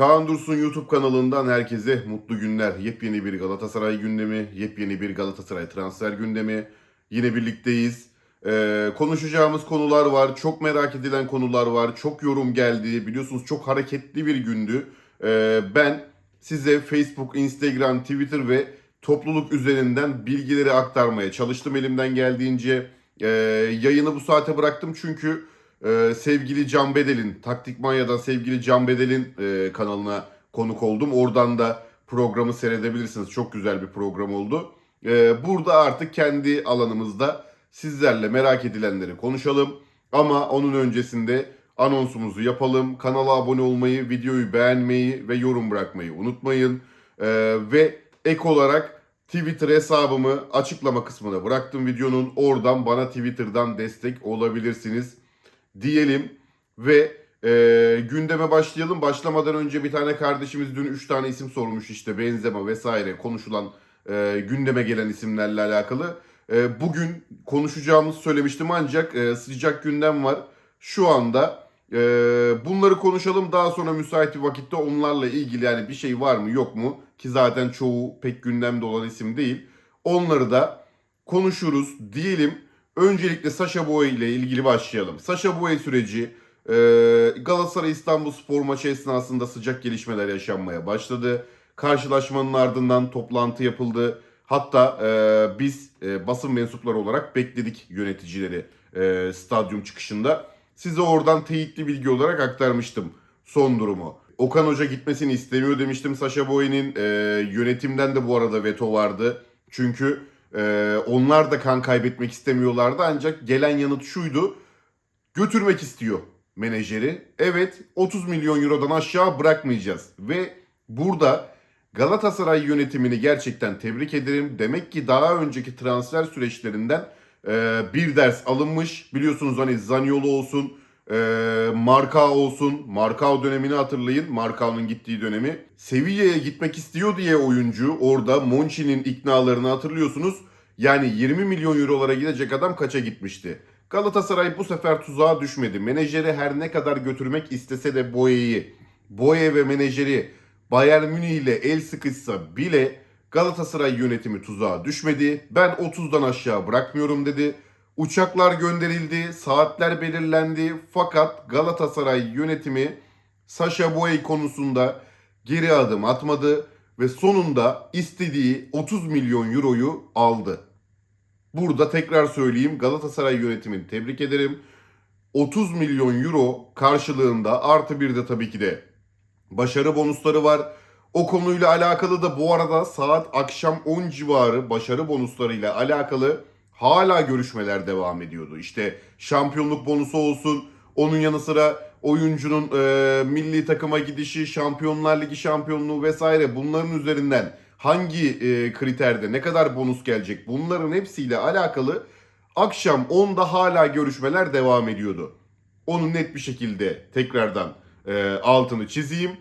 Kaan Dursun YouTube kanalından herkese mutlu günler. Yepyeni bir Galatasaray gündemi, yepyeni bir Galatasaray transfer gündemi. Yine birlikteyiz. Ee, konuşacağımız konular var, çok merak edilen konular var, çok yorum geldi. Biliyorsunuz çok hareketli bir gündü. Ee, ben size Facebook, Instagram, Twitter ve topluluk üzerinden bilgileri aktarmaya çalıştım elimden geldiğince. Ee, yayını bu saate bıraktım çünkü ee, sevgili Can Bedel'in, Taktik Manya'dan sevgili Can Bedel'in e, kanalına konuk oldum. Oradan da programı seyredebilirsiniz. Çok güzel bir program oldu. Ee, burada artık kendi alanımızda sizlerle merak edilenleri konuşalım. Ama onun öncesinde anonsumuzu yapalım. Kanala abone olmayı, videoyu beğenmeyi ve yorum bırakmayı unutmayın. Ee, ve ek olarak Twitter hesabımı açıklama kısmına bıraktım videonun. Oradan bana Twitter'dan destek olabilirsiniz diyelim ve e, gündeme başlayalım. Başlamadan önce bir tane kardeşimiz dün 3 tane isim sormuş işte Benzema vesaire konuşulan e, gündeme gelen isimlerle alakalı. E, bugün konuşacağımızı söylemiştim ancak e, sıcak gündem var. Şu anda e, bunları konuşalım daha sonra müsait bir vakitte onlarla ilgili yani bir şey var mı yok mu ki zaten çoğu pek gündemde olan isim değil. Onları da konuşuruz diyelim. Öncelikle Sasha Boy ile ilgili başlayalım. Sasha Boy süreci e, Galatasaray İstanbul Spor maçı esnasında sıcak gelişmeler yaşanmaya başladı. Karşılaşmanın ardından toplantı yapıldı. Hatta e, biz e, basın mensupları olarak bekledik yöneticileri e, stadyum çıkışında. Size oradan teyitli bilgi olarak aktarmıştım son durumu. Okan Hoca gitmesini istemiyor demiştim Sasha Boy'nin. E, yönetimden de bu arada veto vardı. Çünkü ee, onlar da kan kaybetmek istemiyorlardı ancak gelen yanıt şuydu. Götürmek istiyor menajeri. Evet 30 milyon eurodan aşağı bırakmayacağız. Ve burada Galatasaray yönetimini gerçekten tebrik ederim. Demek ki daha önceki transfer süreçlerinden e, bir ders alınmış. Biliyorsunuz hani Zaniolo olsun, e, Marka olsun. Markao dönemini hatırlayın. Markao'nun gittiği dönemi. Sevilla'ya gitmek istiyor diye oyuncu orada Monchi'nin iknalarını hatırlıyorsunuz. Yani 20 milyon eurolara gidecek adam kaça gitmişti? Galatasaray bu sefer tuzağa düşmedi. Menajeri her ne kadar götürmek istese de Boye'yi, Boye ve menajeri Bayern Münih ile el sıkışsa bile Galatasaray yönetimi tuzağa düşmedi. Ben 30'dan aşağı bırakmıyorum dedi. Uçaklar gönderildi, saatler belirlendi fakat Galatasaray yönetimi Sasha Boye konusunda geri adım atmadı ve sonunda istediği 30 milyon euroyu aldı. Burada tekrar söyleyeyim Galatasaray yönetimini tebrik ederim. 30 milyon euro karşılığında artı bir de tabii ki de başarı bonusları var. O konuyla alakalı da bu arada saat akşam 10 civarı başarı bonuslarıyla alakalı hala görüşmeler devam ediyordu. İşte şampiyonluk bonusu olsun, onun yanı sıra oyuncunun e, milli takıma gidişi, Şampiyonlar Ligi şampiyonluğu vesaire bunların üzerinden hangi e, kriterde ne kadar bonus gelecek bunların hepsiyle alakalı akşam 10'da hala görüşmeler devam ediyordu. Onu net bir şekilde tekrardan e, altını çizeyim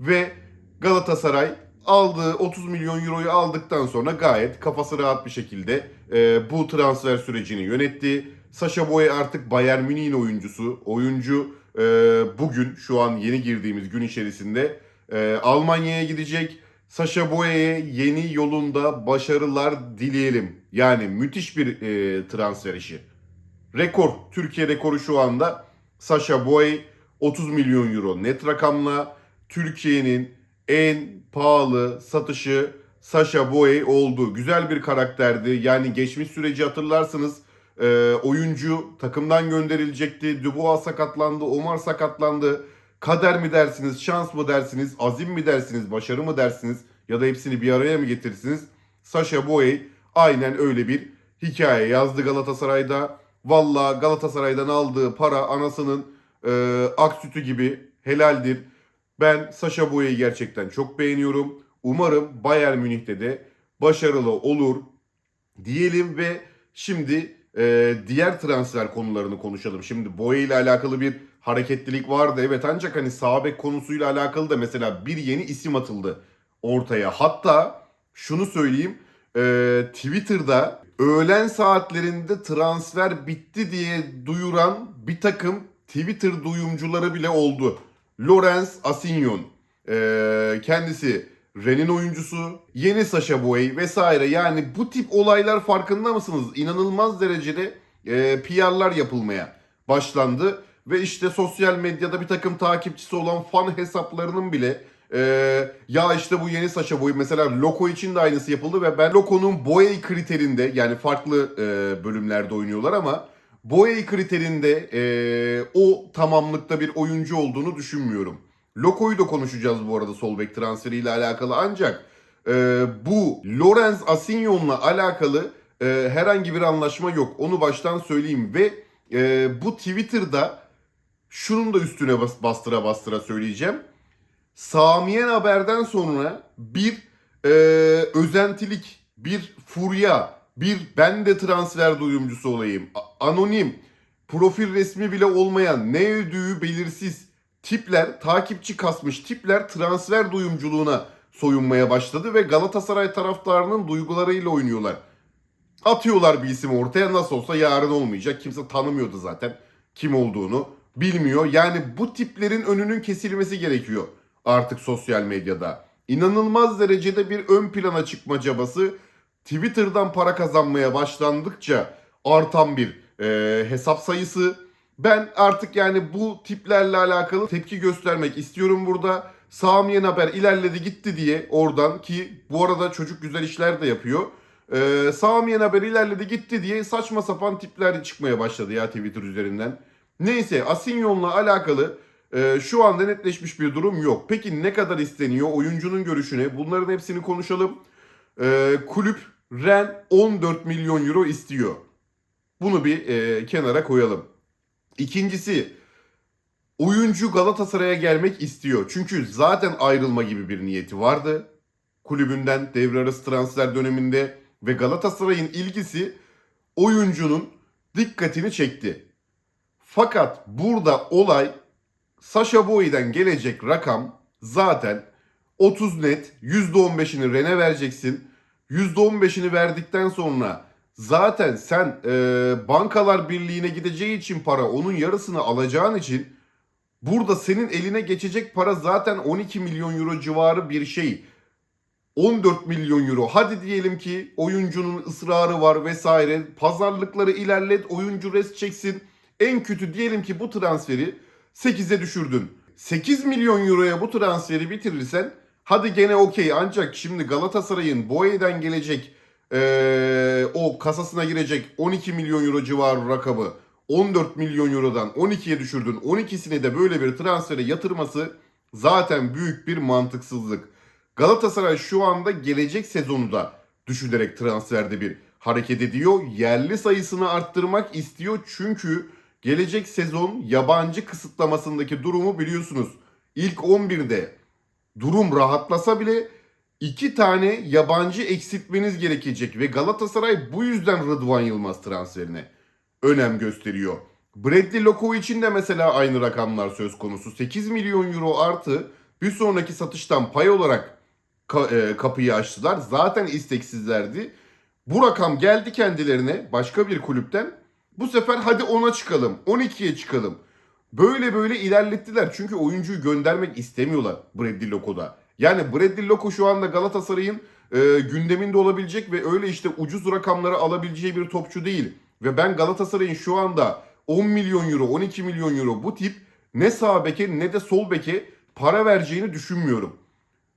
ve Galatasaray aldığı 30 milyon euroyu aldıktan sonra gayet kafası rahat bir şekilde e, bu transfer sürecini yönetti. Sasha Boye artık Bayern Münih'in oyuncusu. Oyuncu e, bugün şu an yeni girdiğimiz gün içerisinde e, Almanya'ya gidecek. Sasha Boye'ye yeni yolunda başarılar dileyelim. Yani müthiş bir e, transfer işi. Rekor. Türkiye rekoru şu anda Sasha Boye 30 milyon euro net rakamla Türkiye'nin en pahalı satışı Sasha Boye oldu. Güzel bir karakterdi. Yani geçmiş süreci hatırlarsınız. E, oyuncu takımdan gönderilecekti. Dubois sakatlandı, Omar sakatlandı. Kader mi dersiniz, şans mı dersiniz, azim mi dersiniz, başarı mı dersiniz ya da hepsini bir araya mı getirirsiniz? Sasha Boye aynen öyle bir hikaye yazdı Galatasaray'da. Valla Galatasaray'dan aldığı para anasının e, ak sütü gibi helaldir. Ben Sasha Boye'yi gerçekten çok beğeniyorum. Umarım Bayern Münih'te de başarılı olur diyelim ve şimdi e, diğer transfer konularını konuşalım. Şimdi Boye ile alakalı bir hareketlilik vardı evet ancak hani sağ bek konusuyla alakalı da mesela bir yeni isim atıldı ortaya. Hatta şunu söyleyeyim e, Twitter'da öğlen saatlerinde transfer bitti diye duyuran bir takım Twitter duyumcuları bile oldu. Lorenz Asinyon. Ee, kendisi Ren'in oyuncusu, yeni Sasha Boy vesaire. Yani bu tip olaylar farkında mısınız? İnanılmaz derecede e, PR'lar yapılmaya başlandı. Ve işte sosyal medyada bir takım takipçisi olan fan hesaplarının bile e, ya işte bu yeni Sasha Boy mesela Loco için de aynısı yapıldı ve ben Loco'nun Boy kriterinde yani farklı e, bölümlerde oynuyorlar ama Boy kriterinde e, o tamamlıkta bir oyuncu olduğunu düşünmüyorum. Loco'yu da konuşacağız bu arada sol bek transferiyle alakalı ancak e, bu Lorenz Asinyon'la alakalı e, herhangi bir anlaşma yok. Onu baştan söyleyeyim ve e, bu Twitter'da şunun da üstüne bas, bastıra bastıra söyleyeceğim. Samiyen haberden sonra bir e, özentilik, bir furya, bir ben de transfer duyumcusu olayım, anonim, profil resmi bile olmayan, ne ödüğü belirsiz tipler, takipçi kasmış tipler transfer duyumculuğuna soyunmaya başladı ve Galatasaray taraftarının duygularıyla oynuyorlar. Atıyorlar bir isim ortaya nasıl olsa yarın olmayacak. Kimse tanımıyordu zaten kim olduğunu bilmiyor. Yani bu tiplerin önünün kesilmesi gerekiyor artık sosyal medyada. İnanılmaz derecede bir ön plana çıkma çabası Twitter'dan para kazanmaya başlandıkça artan bir e, hesap sayısı. Ben artık yani bu tiplerle alakalı tepki göstermek istiyorum burada. Samiyen Haber ilerledi gitti diye oradan ki bu arada çocuk güzel işler de yapıyor. Ee, Samiyen Haber ilerledi gitti diye saçma sapan tipler çıkmaya başladı ya Twitter üzerinden. Neyse Asinyon'la alakalı e, şu anda netleşmiş bir durum yok. Peki ne kadar isteniyor? Oyuncunun görüşüne bunların hepsini konuşalım. Ee, kulüp Ren 14 milyon euro istiyor. Bunu bir e, kenara koyalım. İkincisi oyuncu Galatasaray'a gelmek istiyor. Çünkü zaten ayrılma gibi bir niyeti vardı. Kulübünden devre arası transfer döneminde ve Galatasaray'ın ilgisi oyuncunun dikkatini çekti. Fakat burada olay Sasha Boy'den gelecek rakam zaten 30 net %15'ini Ren'e vereceksin. %15'ini verdikten sonra zaten sen e, bankalar birliğine gideceği için para onun yarısını alacağın için burada senin eline geçecek para zaten 12 milyon euro civarı bir şey. 14 milyon euro. Hadi diyelim ki oyuncunun ısrarı var vesaire. Pazarlıkları ilerlet, oyuncu res çeksin. En kötü diyelim ki bu transferi 8'e düşürdün. 8 milyon euroya bu transferi bitirirsen hadi gene okey ancak şimdi Galatasaray'ın Boye'den gelecek eee, o kasasına girecek 12 milyon euro civarı rakamı 14 milyon eurodan 12'ye düşürdün. 12'sini de böyle bir transfere yatırması zaten büyük bir mantıksızlık. Galatasaray şu anda gelecek sezonu da düşünerek transferde bir hareket ediyor. Yerli sayısını arttırmak istiyor çünkü gelecek sezon yabancı kısıtlamasındaki durumu biliyorsunuz. İlk 11'de durum rahatlasa bile iki tane yabancı eksiltmeniz gerekecek ve Galatasaray bu yüzden Rıdvan Yılmaz transferine önem gösteriyor. Bradley Loko için de mesela aynı rakamlar söz konusu. 8 milyon euro artı bir sonraki satıştan pay olarak e, kapıyı açtılar. Zaten isteksizlerdi. Bu rakam geldi kendilerine başka bir kulüpten. Bu sefer hadi 10'a çıkalım, 12'ye çıkalım. Böyle böyle ilerlettiler. Çünkü oyuncuyu göndermek istemiyorlar Bradley Loco'da. Yani Bradley Loco şu anda Galatasaray'ın e, gündeminde olabilecek ve öyle işte ucuz rakamları alabileceği bir topçu değil. Ve ben Galatasaray'ın şu anda 10 milyon euro, 12 milyon euro bu tip ne sağ beke ne de sol beke para vereceğini düşünmüyorum.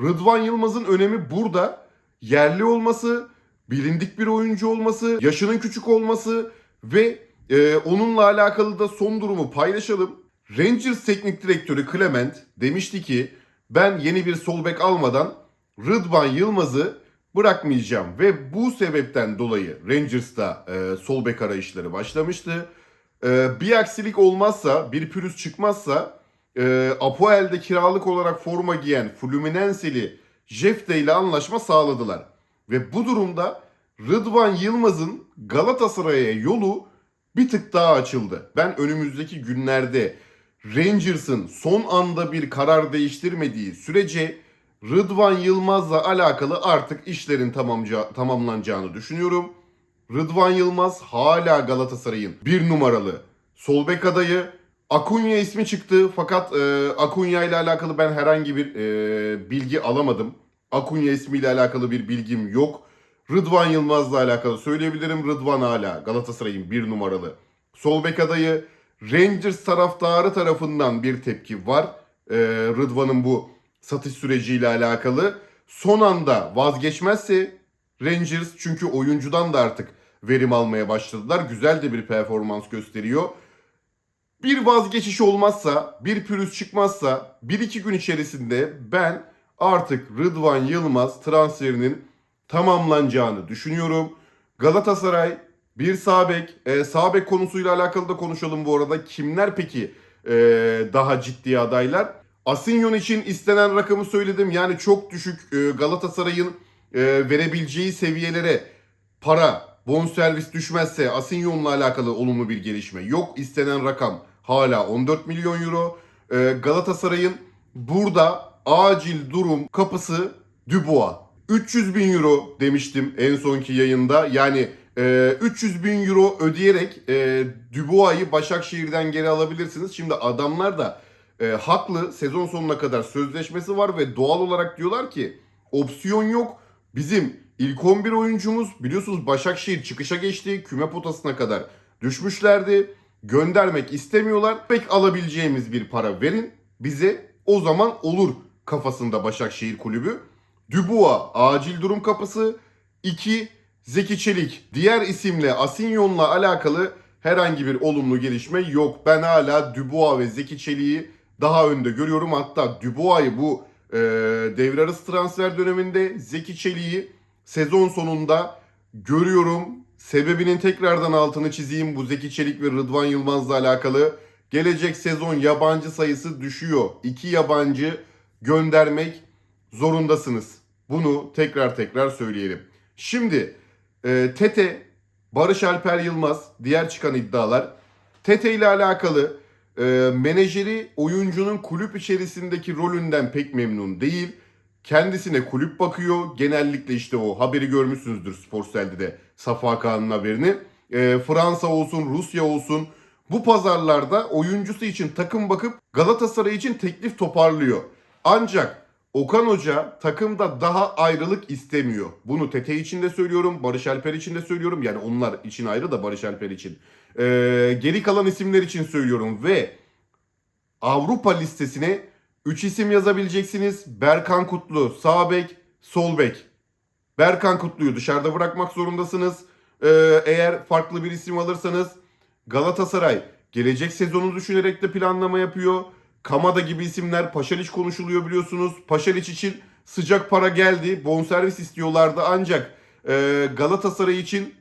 Rıdvan Yılmaz'ın önemi burada. Yerli olması, bilindik bir oyuncu olması, yaşının küçük olması ve e, onunla alakalı da son durumu paylaşalım. Rangers teknik direktörü Clement demişti ki ben yeni bir sol bek almadan Rıdvan Yılmaz'ı bırakmayacağım ve bu sebepten dolayı Rangers'ta e, sol bek arayışları başlamıştı. E, bir aksilik olmazsa, bir pürüz çıkmazsa e, Apoel'de kiralık olarak forma giyen Fluminense'li Jefte ile anlaşma sağladılar. Ve bu durumda Rıdvan Yılmaz'ın Galatasaray'a yolu bir tık daha açıldı. Ben önümüzdeki günlerde Rangers'ın son anda bir karar değiştirmediği sürece Rıdvan Yılmaz'la alakalı artık işlerin tamamca, tamamlanacağını düşünüyorum. Rıdvan Yılmaz hala Galatasaray'ın bir numaralı sol bek adayı Akunya ismi çıktı fakat e, Akunya ile alakalı ben herhangi bir e, bilgi alamadım. Akunya ismiyle alakalı bir bilgim yok. Rıdvan Yılmaz'la alakalı söyleyebilirim. Rıdvan hala Galatasaray'ın bir numaralı sol bek adayı. Rangers taraftarı tarafından bir tepki var. E, Rıdvan'ın bu satış süreciyle alakalı. Son anda vazgeçmezse Rangers çünkü oyuncudan da artık verim almaya başladılar. Güzel de bir performans gösteriyor. Bir vazgeçiş olmazsa, bir pürüz çıkmazsa bir iki gün içerisinde ben artık Rıdvan Yılmaz transferinin tamamlanacağını düşünüyorum. Galatasaray bir sağ bek, e, sağ konusuyla alakalı da konuşalım bu arada. Kimler peki e, daha ciddi adaylar? Asinyon için istenen rakamı söyledim. Yani çok düşük e, Galatasaray'ın e, verebileceği seviyelere para, bonservis düşmezse Asinyon'la alakalı olumlu bir gelişme yok. İstenen rakam hala 14 milyon euro. E, Galatasaray'ın burada acil durum kapısı Dubois. 300 bin euro demiştim en sonki yayında. Yani e, 300 bin euro ödeyerek e, Dubois'ı Başakşehir'den geri alabilirsiniz. Şimdi adamlar da e, haklı sezon sonuna kadar sözleşmesi var ve doğal olarak diyorlar ki opsiyon yok. Bizim ilk 11 oyuncumuz biliyorsunuz Başakşehir çıkışa geçti. Küme potasına kadar düşmüşlerdi. Göndermek istemiyorlar. Pek alabileceğimiz bir para verin bize o zaman olur kafasında Başakşehir kulübü. Dubois acil durum kapısı. 2. Zeki Çelik. Diğer isimle Asinyon'la alakalı herhangi bir olumlu gelişme yok. Ben hala Dubois ve Zeki Çelik'i daha önde görüyorum. Hatta Dubois'ı bu e, devre arası transfer döneminde Zeki Çelik'i sezon sonunda görüyorum. Sebebinin tekrardan altını çizeyim. Bu Zeki Çelik ve Rıdvan Yılmaz'la alakalı. Gelecek sezon yabancı sayısı düşüyor. İki yabancı göndermek zorundasınız. Bunu tekrar tekrar söyleyelim. Şimdi e, Tete, Barış Alper Yılmaz, diğer çıkan iddialar. Tete ile alakalı e, menajeri oyuncunun kulüp içerisindeki rolünden pek memnun değil. Kendisine kulüp bakıyor. Genellikle işte o haberi görmüşsünüzdür Sportsel'de de Safa Kağan'ın haberini. E, Fransa olsun, Rusya olsun bu pazarlarda oyuncusu için takım bakıp Galatasaray için teklif toparlıyor. Ancak Okan Hoca takımda daha ayrılık istemiyor. Bunu Tete için de söylüyorum, Barış Alper için de söylüyorum. Yani onlar için ayrı da Barış Alper için. Ee, geri kalan isimler için söylüyorum ve Avrupa listesine 3 isim yazabileceksiniz. Berkan Kutlu, sağ bek, sol bek. Berkan Kutlu'yu dışarıda bırakmak zorundasınız. Ee, eğer farklı bir isim alırsanız Galatasaray gelecek sezonu düşünerek de planlama yapıyor. Kamada gibi isimler Paşaliç konuşuluyor biliyorsunuz. Paşaliç için sıcak para geldi. Bonservis istiyorlardı ancak e, Galatasaray için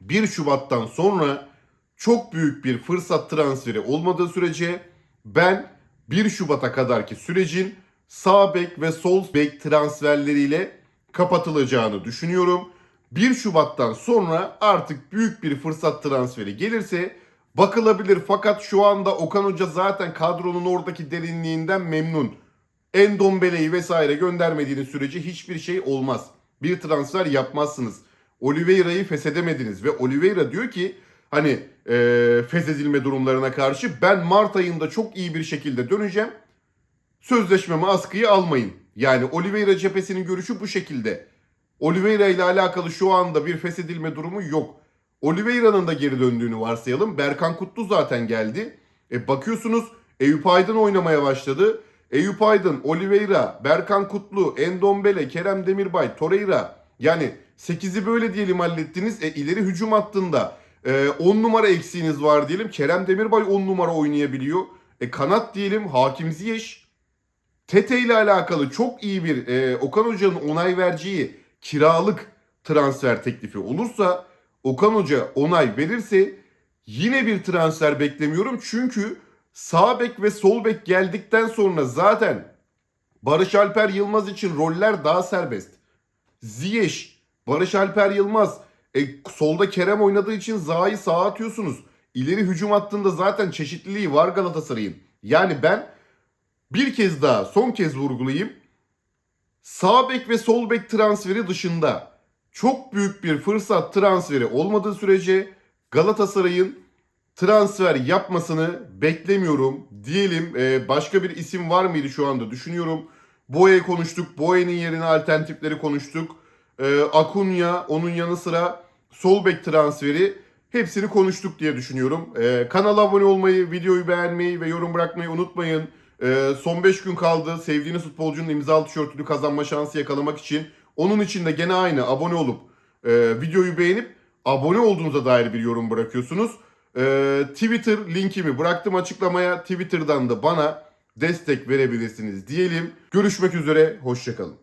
1 Şubat'tan sonra çok büyük bir fırsat transferi olmadığı sürece ben 1 Şubat'a kadarki sürecin sağ bek ve sol bek transferleriyle kapatılacağını düşünüyorum. 1 Şubat'tan sonra artık büyük bir fırsat transferi gelirse bakılabilir. Fakat şu anda Okan Hoca zaten kadronun oradaki derinliğinden memnun. Endombele'yi vesaire göndermediğiniz sürece hiçbir şey olmaz. Bir transfer yapmazsınız. Oliveira'yı feshedemediniz ve Oliveira diyor ki hani e, feshedilme durumlarına karşı ben Mart ayında çok iyi bir şekilde döneceğim. Sözleşmemi askıya almayın. Yani Oliveira cephesinin görüşü bu şekilde. Oliveira ile alakalı şu anda bir feshedilme durumu yok. Oliveira'nın da geri döndüğünü varsayalım. Berkan Kutlu zaten geldi. E bakıyorsunuz Eyüp Aydın oynamaya başladı. Eyüp Aydın, Oliveira, Berkan Kutlu, Endombele, Kerem Demirbay, Torreira. Yani 8'i böyle diyelim hallettiniz. E ileri hücum hattında 10 numara eksiğiniz var diyelim. Kerem Demirbay 10 numara oynayabiliyor. E kanat diyelim Hakim Ziyech. Tete ile alakalı çok iyi bir e, Okan Hoca'nın onay vereceği kiralık transfer teklifi olursa Okan Hoca onay verirse yine bir transfer beklemiyorum. Çünkü sağ bek ve sol bek geldikten sonra zaten Barış Alper Yılmaz için roller daha serbest. Ziyech, Barış Alper Yılmaz, e, solda Kerem oynadığı için Zaha'yı sağa atıyorsunuz. İleri hücum hattında zaten çeşitliliği var Galatasaray'ın. Yani ben bir kez daha son kez vurgulayayım. Sağ bek ve sol bek transferi dışında çok büyük bir fırsat transferi olmadığı sürece Galatasaray'ın transfer yapmasını beklemiyorum diyelim. Ee, başka bir isim var mıydı şu anda düşünüyorum. Boye konuştuk. Boye'nin yerine alternatifleri konuştuk. Ee, Akunya onun yanı sıra sol bek transferi hepsini konuştuk diye düşünüyorum. Ee, kanala abone olmayı, videoyu beğenmeyi ve yorum bırakmayı unutmayın. Ee, son 5 gün kaldı. Sevdiğiniz futbolcunun imzalı tişörtünü kazanma şansı yakalamak için. Onun için de gene aynı abone olup e, videoyu beğenip abone olduğunuza dair bir yorum bırakıyorsunuz. Ee, Twitter linkimi bıraktım açıklamaya. Twitter'dan da bana destek verebilirsiniz diyelim. Görüşmek üzere, hoşçakalın.